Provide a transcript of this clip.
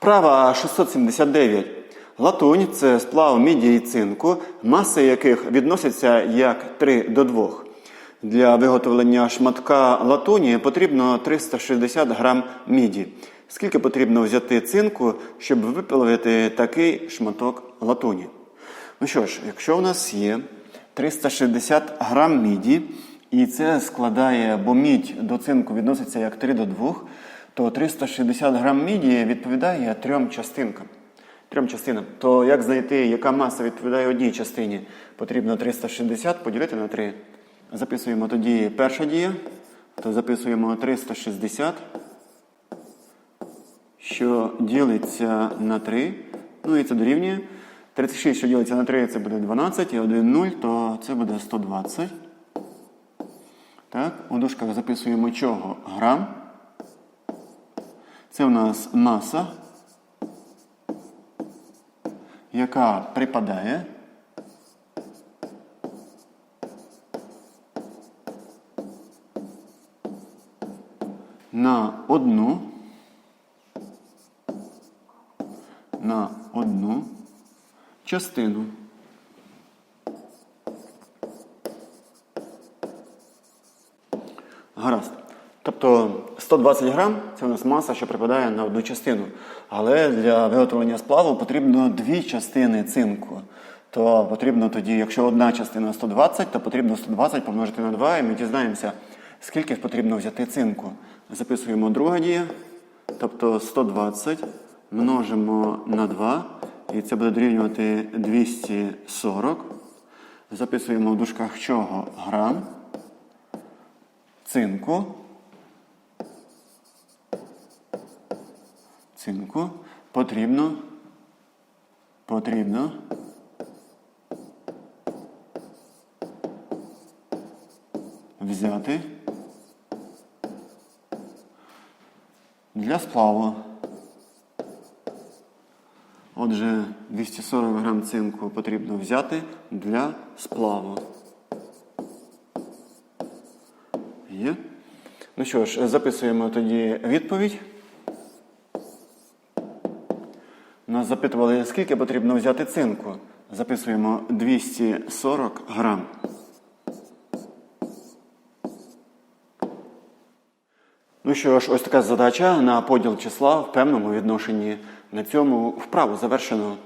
Вправа 679. Латунь це сплав міді і цинку, маси яких відносяться як 3 до 2. Для виготовлення шматка латуні потрібно 360 грам міді. Скільки потрібно взяти цинку, щоб виплавити такий шматок латуні? Ну що ж, якщо у нас є 360 грам міді, і це складає, бо мідь до цинку відноситься як 3 до 2, то 360 грам міді відповідає трьом частинкам. Трьом частинам. То як знайти, яка маса відповідає одній частині? Потрібно 360 поділити на 3. Записуємо тоді перша дія, то записуємо 360, що ділиться на 3. Ну і це дорівнює. 36, що ділиться на 3, це буде 12, і 1 0, то це буде 120. Так, у дужках записуємо чого? Грам. Це у нас маса, яка припадає на одну на одну частину. Гаразд. Тобто 120 грам це у нас маса, що припадає на одну частину. Але для виготовлення сплаву потрібно дві частини цинку. То потрібно тоді, якщо одна частина 120, то потрібно 120 помножити на 2, і ми дізнаємося, скільки потрібно взяти цинку. Записуємо друга дія, тобто 120 множимо на 2, і це буде дорівнювати 240. Записуємо в дужках чого грам цинку. Цинку потрібно. Потрібно. Взяти для сплаву. Отже, 240 грам цинку потрібно взяти для сплаву. Є. Ну що ж, записуємо тоді відповідь. Нас запитували, скільки потрібно взяти цинку. Записуємо 240 грам. Ну що ж, ось така задача на поділ числа в певному відношенні. На цьому вправу завершено.